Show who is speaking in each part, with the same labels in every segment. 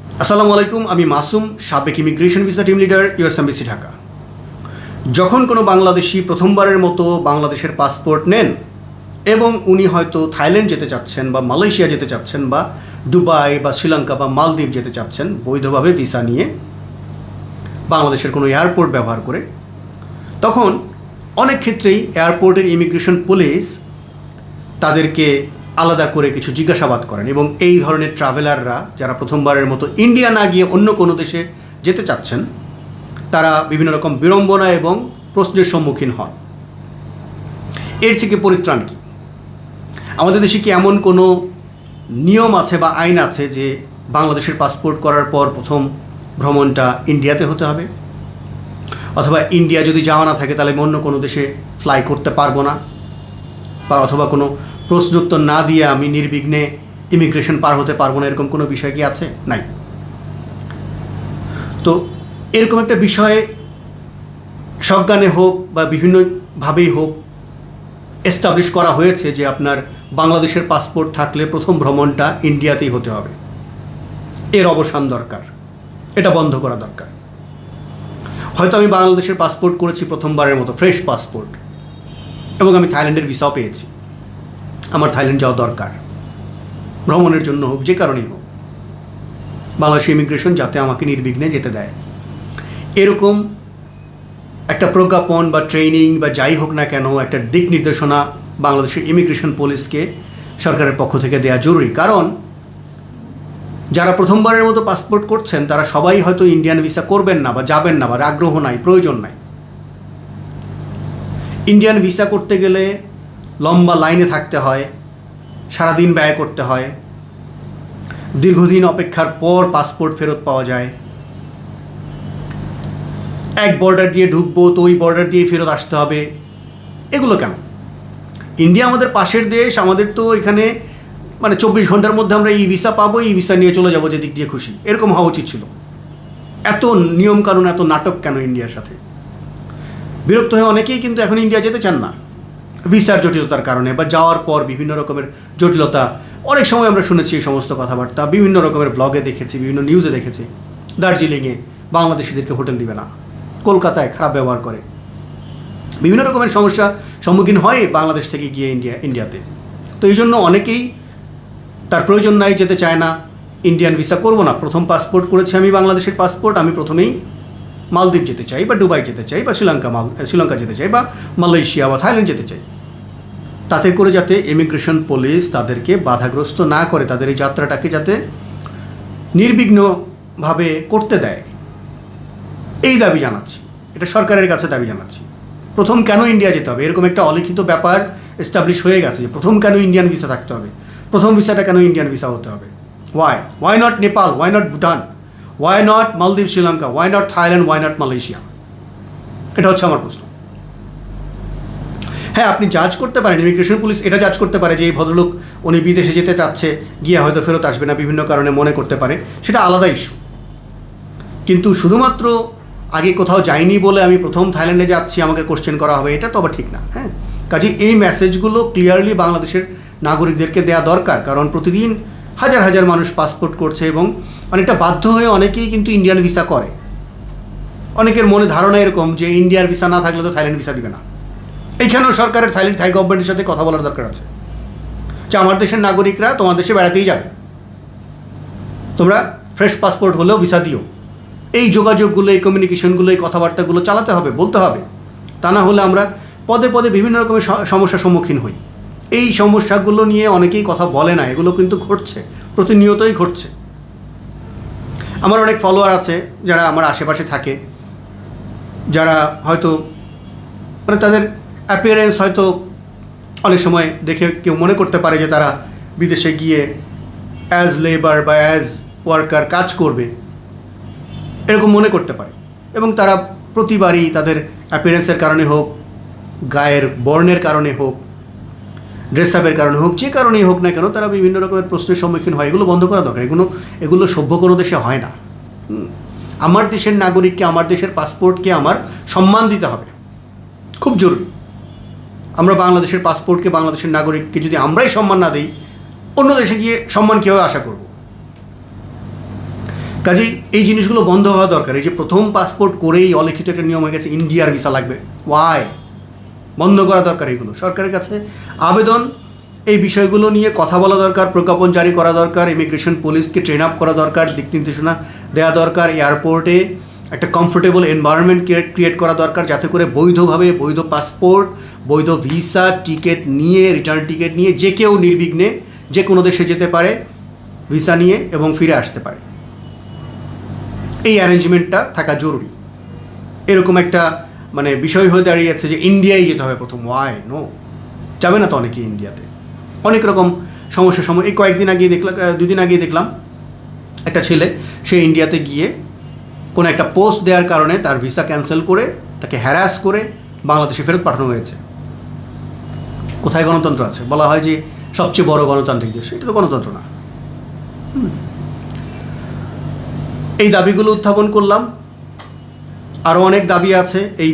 Speaker 1: আসসালামু আলাইকুম, আমি মাসুম, সাবেক immigration visa team leader US embassy Dhaka. যখন কোনো বাংলাদেশি প্রথমবারের মতো বাংলাদেশের পাসপোর্ট নেন, এবং উনি হয়তো থাইল্যান্ড যেতে চাচ্ছেন, বা মালয়েশিয়া যেতে চাচ্ছেন, বা দুবাই, বা শ্রীলঙ্কা, বা মালদ্বীপ যেতে চাচ্ছেন, বৈধভাবে ভিসা নিয়ে বাংলাদেশের কোনো এয়ারপোর্ট ব্যবহার করে, তখন অনেক ক্ষেত্রেই এয়ারপোর্টের ইমিগ্রেশন পুলিশ তাদেরকে আলাদা করে কিছু জিজ্ঞাসাবাদ করেন এবং এই ধরনের ট্রাভেলাররা যারা প্রথমবারের মতো ইন্ডিয়া না গিয়ে অন্য কোনো দেশে যেতে চাচ্ছেন, তারা বিভিন্ন রকম বিড়ম্বনা এবং প্রশ্নের সম্মুখীন হন। এর থেকে পরিত্রাণ কী? আমাদের দেশে কি এমন কোনো নিয়ম আছে বা আইন আছে যে বাংলাদেশের পাসপোর্ট করার পর প্রথম ভ্রমণটা ইন্ডিয়াতে হতে হবে? অথবা ইন্ডিয়া যদি যাওয়া না থাকে, তাহলে অন্য কোনো দেশে ফ্লাই করতে পারব না? বা অথবা কোনো প্রশ্নোত্তর না দিয়ে আমি নির্বিঘ্নে ইমিগ্রেশন পার হতে পারব না, এরকম কোনো বিষয় কি আছে? নাই। তো এরকম একটা বিষয়ে সজ্ঞানে হোক বা বিভিন্নভাবেই হোক এস্টাবলিশ করা হয়েছে যে আপনার বাংলাদেশের পাসপোর্ট থাকলে প্রথম ভ্রমণটা ইন্ডিয়াতেই হতে হবে। এর অবসান দরকার। এটা বন্ধ করা দরকার। হয়তো আমি বাংলাদেশের পাসপোর্ট করেছি প্রথমবারের মতো ফ্রেশ পাসপোর্ট এবং আমি থাইল্যান্ডের ভিসাও পেয়েছি। আমার থাইল্যান্ড যাওয়া দরকার। ভ্রমণের জন্য হোক, যে কারণেই হোক। বাংলাদেশ ইমিগ্রেশন যাতে আমাকে নির্বিঘ্নে যেতে দেয়। এরকম একটা প্রজ্ঞাপন বা ট্রেনিং বা যাই হোক না কেন একটা দিক নির্দেশনা বাংলাদেশের ইমিগ্রেশন পুলিশকে সরকারের পক্ষ থেকে দেওয়া জরুরি। কারণ যারা প্রথমবারের মতো পাসপোর্ট করছেন, তারা সবাই হয়তো ইন্ডিয়ান ভিসা করবেন না বা যাবেন না বা আগ্রহ নাই, প্রয়োজন নাই। ইন্ডিয়ান ভিসা করতে গেলে লম্বা লাইনে থাকতে হয়, সারাদিন ব্যয় করতে হয়। দীর্ঘদিন অপেক্ষার পর পাসপোর্ট ফেরত পাওয়া যায়। এক বর্ডার দিয়ে ঢুকবো, তো ওই বর্ডার দিয়ে ফেরত আসতে হবে। এগুলো কেন? ইন্ডিয়া আমাদের পাশের দেশ, আমাদের তো এখানে মানে চব্বিশ ঘণ্টার মধ্যে আমরা এই ভিসা পাবো, এই ভিসা নিয়ে চলে যাব যেদিক দিয়ে খুশি। এরকম হওয়া উচিত ছিল। এত নিয়মকানুন, এত নাটক কেন ইন্ডিয়ার সাথে? বিরক্ত হয়ে অনেকেই কিন্তু এখন ইন্ডিয়া যেতে চান না। ভিসার জটিলতার কারণে বা যাওয়ার পর বিভিন্ন রকমের জটিলতা। অনেক সময় আমরা শুনেছি এই সমস্ত কথাবার্তা, বিভিন্ন রকমের ব্লগে দেখেছি, বিভিন্ন নিউজে দেখেছি। দার্জিলিংয়ে বাংলাদেশিদেরকে হোটেল দিবে না, কলকাতায় খারাপ ব্যবহার করে। বিভিন্ন রকমের সমস্যা সম্মুখীন হয় বাংলাদেশ থেকে গিয়ে ইন্ডিয়া, ইন্ডিয়াতে। তো এই জন্য অনেকেই তার প্রয়োজন নাই, যেতে চায় না। ইন্ডিয়ান ভিসা করব না, প্রথম পাসপোর্ট করেছি আমি বাংলাদেশের পাসপোর্ট আমি প্রথমেই মালদ্বীপ যেতে চাই বা দুবাই যেতে চাই বা শ্রীলঙ্কা মাল, শ্রীলঙ্কা যেতে চাই বা মালয়েশিয়া বা থাইল্যান্ড যেতে চাই। তাতে করে যাতে ইমিগ্রেশন পুলিশ তাদেরকে বাধাগ্রস্ত না করে, তাদের এই যাত্রাটাকে যাতে নির্বিঘ্নভাবে করতে দেয়। এই দাবি জানাচ্ছি। এটা সরকারের কাছে দাবি জানাচ্ছি। প্রথম কেন ইন্ডিয়া যেতে হবে? এরকম একটা অলিখিত ব্যাপার এস্টাবলিশ হয়ে গেছে যে প্রথম কেন ইন্ডিয়ান ভিসা থাকতে হবে? প্রথম ভিসাটা কেন ইন্ডিয়ান ভিসা হতে হবে? Why why not Nepal why not Bhutan why not Maldives Sri Lanka why not Thailand why not Malaysia এটা হচ্ছে আমার প্রশ্ন। হ্যাঁ আপনি জাজ করতে পারেন ইমিগ্রেশন পুলিশ এটা জাজ করতে পারে যে এই ভদ্রলোক উনি বিদেশে যেতে চাচ্ছে, গিয়ে হয়তো ফেরত আসবে না, বিভিন্ন কারণে মনে করতে পারে। সেটা আলাদা ইস্যু কিন্তু শুধুমাত্র আগে কোথাও যাইনি বলে আমি প্রথম থাইল্যান্ডে যাচ্ছি, আমাকে কোশ্চেন করা হবে, এটা তো আবার ঠিক না হ্যাঁ? কাজে এই মেসেজগুলো ক্লিয়ারলি বাংলাদেশের নাগরিকদেরকে দেওয়া দরকার, কারণ প্রতিদিন হাজার হাজার মানুষ পাসপোর্ট করছে এবং অনেকটা বাধ্য হয়ে অনেকেই কিন্তু ইন্ডিয়ান ভিসা করে। অনেকের মনে ধারণা এরকম যে ইন্ডিয়ার ভিসা না থাকলে তো থাইল্যান্ড ভিসা দিবে না। এইখানেও সরকারের থাইল্যান্ড থাই গভর্নমেন্টের সাথে কথা বলার দরকার আছে। যে আমার দেশের নাগরিকরা তোমার দেশে বেড়াতেই যাবে। তোমরা ফ্রেশ পাসপোর্ট হলেও ভিসা দিও। এই যোগাযোগগুলো, এই কমিউনিকেশনগুলো এই কথাবার্তাগুলো চালাতে হবে, বলতে হবে। তা না হলে আমরা পদে পদে বিভিন্ন রকমের সমস্যার সম্মুখীন হই। এই সমস্যাগুলো নিয়ে অনেকেই কথা বলে না, এগুলো কিন্তু ঘটছে, প্রতিনিয়তই ঘটছে। আমার অনেক ফলোয়ার আছে যারা আমার আশেপাশে থাকে, যারা হয়তো মানে তাদের অ্যাপিয়ারেন্স হয়তো অনেক সময় দেখে কেউ মনে করতে পারে যে তারা বিদেশে গিয়ে অ্যাজ লেবার বা অ্যাজ ওয়ার্কার কাজ করবে। এরকম মনে করতে পারে। এবং তারা প্রতিবারই তাদের অ্যাপিয়ারেন্সের কারণে হোক, গায়ের বর্ণের কারণে হোক ড্রেস আপের কারণে হোক, যে কারণেই হোক না কেন তারা বিভিন্ন রকমের প্রশ্নের সম্মুখীন হয়। এগুলো বন্ধ করা দরকার। এগুলো এগুলো সভ্য কোনো দেশে হয় না। আমার দেশের নাগরিককে, আমার দেশের পাসপোর্টকে আমার সম্মান দিতে হবে। খুব জরুরি। আমরা বাংলাদেশের পাসপোর্টকে বাংলাদেশের নাগরিককে যদি আমরাই সম্মান না দিই, অন্য দেশে গিয়ে সম্মান কীভাবে আশা করব? কাজেই এই জিনিসগুলো বন্ধ হওয়া দরকার। এই যে প্রথম পাসপোর্ট করেই অলিখিত একটা নিয়ম হয়ে গেছে, ইন্ডিয়ার ভিসা লাগবে। ওয়াই বন্ধ করা দরকার এগুলো। সরকারের কাছে আবেদন, এই বিষয়গুলো নিয়ে কথা বলা দরকার, প্রজ্ঞাপন জারি করা দরকার ইমিগ্রেশন পুলিশকে ট্রেন আপ করা দরকার, দিক নির্দেশনা দেওয়া দরকার এয়ারপোর্টে একটা কমফোর্টেবল এনভায়রনমেন্ট ক্রিয়েট করা দরকার, যাতে করে বৈধভাবে বৈধ পাসপোর্ট বৈধ ভিসা টিকিট নিয়ে রিটার্ন টিকিট নিয়ে যে কেউ নির্বিঘ্নে যে কোনো দেশে যেতে পারে, ভিসা নিয়ে এবং ফিরে আসতে পারে। এই অ্যারেঞ্জমেন্টটা থাকা জরুরি। এরকম একটা মানে বিষয় হয়ে দাঁড়িয়েছে যে ইন্ডিয়ায় যেতে হবে প্রথম। ওয়াই নো যাবে না তো অনেকে ইন্ডিয়াতে অনেক রকম সমস্যার সময় এই কয়েকদিন আগে দেখলাম দুদিন আগে দেখলাম একটা ছেলে, সে ইন্ডিয়াতে গিয়ে কোনো একটা পোস্ট দেওয়ার কারণে তার ভিসা ক্যান্সেল করে, তাকে হ্যারাস করে বাংলাদেশে ফেরত পাঠানো হয়েছে। কোথায় গণতন্ত্র আছে? বলা হয় যে সবচেয়ে বড় গণতান্ত্রিক দেশ। এটা তো গণতন্ত্র না। এই দাবিগুলো উত্থাপন করলাম। আরও অনেক দাবি আছে। এই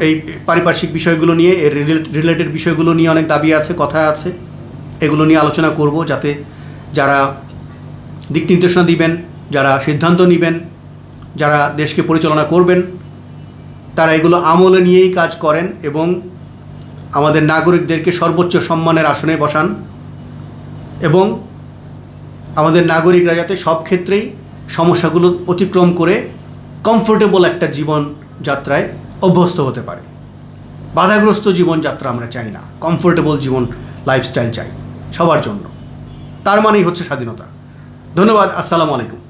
Speaker 1: এই পারিপার্শ্বিক বিষয়গুলো নিয়ে, এর রিলেটেড বিষয়গুলো নিয়ে অনেক দাবি আছে, কথা আছে। এগুলো নিয়ে আলোচনা করব যাতে যারা দিক নির্দেশনা দিবেন, যারা সিদ্ধান্ত নেবেন, যারা দেশকে পরিচালনা করবেন, তারা এগুলো আমলে নিয়েই কাজ করেন এবং আমাদের নাগরিকদেরকে সর্বোচ্চ সম্মানের আসনে বসান এবং আমাদের নাগরিকরা যাতে সব ক্ষেত্রেই সমস্যাগুলো অতিক্রম করে কমফোর্টেবল একটা জীবন যাত্রায় অভ্যস্ত হতে পারে। বাধাগ্রস্ত জীবনযাত্রা আমরা চাই না কমফোর্টেবল জীবন লাইফস্টাইল চাই সবার জন্য। তার মানেই হচ্ছে স্বাধীনতা। ধন্যবাদ, আসসালামু আলাইকুম।